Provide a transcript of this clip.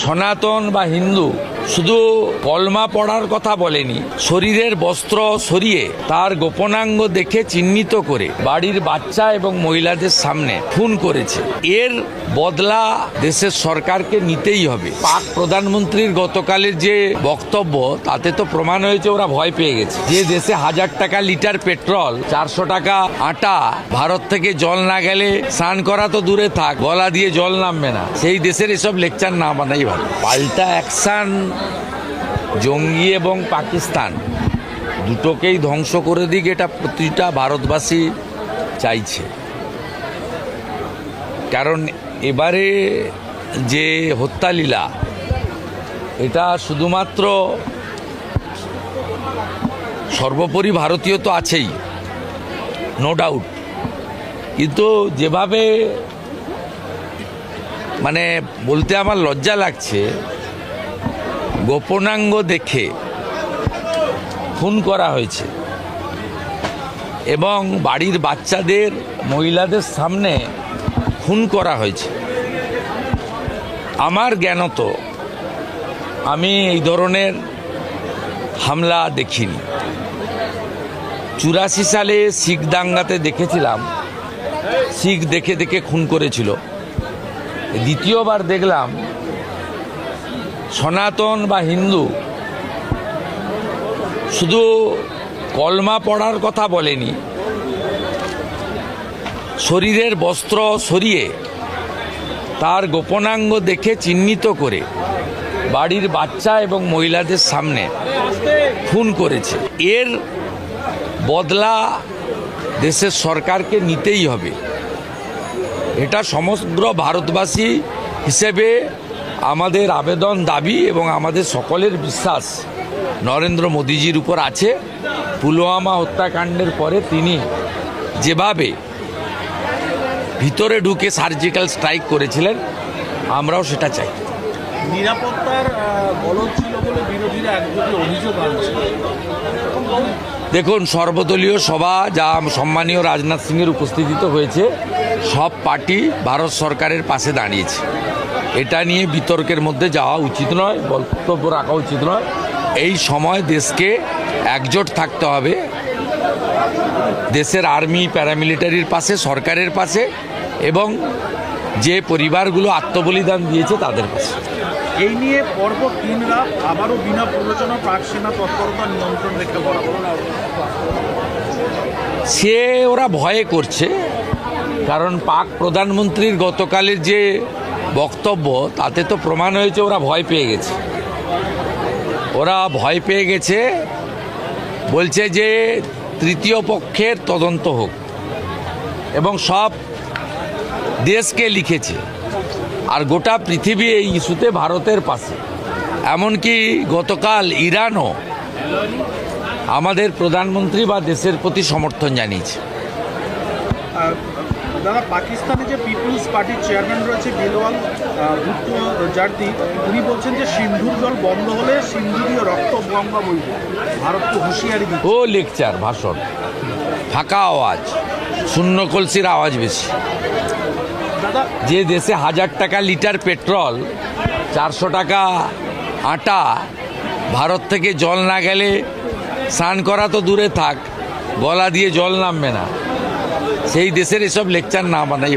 সনাতন বা হিন্দু শুধু কলমা পড়ার কথা বলেনি, শরীরের বস্ত্র সরিয়ে তার গোপনাঙ্গ দেখে চিহ্নিত করে বাড়ির বাচ্চা এবং মহিলাদের সামনে খুন করেছে। এর বদলা দেশের সরকারকে নিতেই হবে। পাক প্রধানমন্ত্রীর গতকালের যে বক্তব্য, তাতে তো প্রমাণ হয়েছে ওরা ভয় পেয়ে গেছে। যে দেশে হাজার টাকা লিটার পেট্রোল, চারশো টাকা আটা, ভারত থেকে জল না গেলে স্নান করা তো দূরে থাক, গলা দিয়ে জল নামবে না। সেই দেশের এসব লেকচার না বানাই ভালো। পাল্টা অ্যাকশন জঙ্গি এবং পাকিস্তান দুটোকেই ধ্বংস করে দিক এটা প্রতিটা ভারতবাসী চাইছে। কারণ এবারে যে হত্যালীলা, এটা শুধুমাত্র সর্বোপরি ভারতীয় তো আছেই নো ডাউট কিন্তু যেভাবে মানে বলতে আমার লজ্জা লাগছে গোপনাঙ্গ দেখে খুন করা হয়েছে। এবং বাড়ির বাচ্চাদের, মহিলাদের সামনে খুন করা হয়েছে। আমার জ্ঞানত আমি এই ধরনের হামলা দেখিনি। চুরাশি সালে শিখ দাঙ্গাতে দেখেছিলাম। শিখ দেখে দেখে খুন করেছিল। দ্বিতীয়বার দেখলাম সনাতন বা হিন্দু, শুধু কলমা পড়ার কথা বলেনি, শরীরের বস্ত্র সরিয়ে তার গোপনাঙ্গ দেখে চিহ্নিত করে বাড়ির বাচ্চা এবং মহিলাদের সামনে খুন করেছে। এর বদলা দেশের সরকারকে নিতেই হবে। এটা সমগ্র ভারতবাসী হিসেবে আমাদের আবেদন দাবি এবং আমাদের সকলের বিশ্বাস নরেন্দ্র মোদীজির উপর আছে। পুলওয়ামা হত্যাকাণ্ডের পরে তিনি যেভাবে ভিতরে ঢুকে সার্জিক্যাল স্ট্রাইক করেছিলেন আমরাও সেটা চাই। নিরাপত্তার ছিল বলে বিরোধীরা অভিযোগ দেখুন সর্বদলীয় সভা যা সম্মানীয় রাজনাথ সিংয়ের উপস্থিতিতে হয়েছে সব পার্টি ভারত সরকারের পাশে দাঁড়িয়েছে। এটা নিয়ে বিতর্কের মধ্যে যাওয়া উচিত নয় বক্তব্য রাখা উচিত নয়। এই সময় দেশকে একজোট থাকতে হবে। দেশের আর্মি প্যারামিলিটারির পাশে সরকারের পাশে এবং যে পরিবারগুলো আত্মবলিদান দিয়েছে তাদের পাশে। এই নিয়ে পরপর তিন রাত আবারও বিনা প্ররোচনা পাক সেনা তৎপরতা নিয়ন্ত্রণ রেখে হলো। সে ওরা ভয়ে করছে কারণ পাক প্রধানমন্ত্রীর গতকালের যে বক্তব্য, তাতে তো প্রমাণ হয়েছে ওরা ভয় পেয়ে গেছে। ওরা ভয় পেয়ে গেছে, বলছে যে তৃতীয় পক্ষের তদন্ত হোক। এবং সব দেশকে লিখেছে, আর গোটা পৃথিবী এই ইস্যুতে ভারতের পাশে। এমনকি গতকাল ইরানও আমাদের প্রধানমন্ত্রী বা দেশের প্রতি সমর্থন জানিয়েছে। দাদা পাকিস্তানে যে পিপুলস পার্টির চেয়ারম্যান রয়েছে বিলওয়াল ভুট্টো জার্দি উনি বলছেন যে সিন্ধুর জল বন্ধ হলে সিন্ধুরীয় রক্ত গঙ্গা বইবে। ভারতকে হুঁশিয়ারি ও লেকচার ভাষণ। ফাঁকা আওয়াজ শূন্য কলসির আওয়াজ বেশি। দাদা যে দেশে হাজার টাকা লিটার পেট্রোল চারশো টাকা আটা ভারত থেকে জল না গেলে স্নান করা তো দূরে থাক গলা দিয়ে জল নামবে না। সেই দেশের এসব লেকচার না বানাই।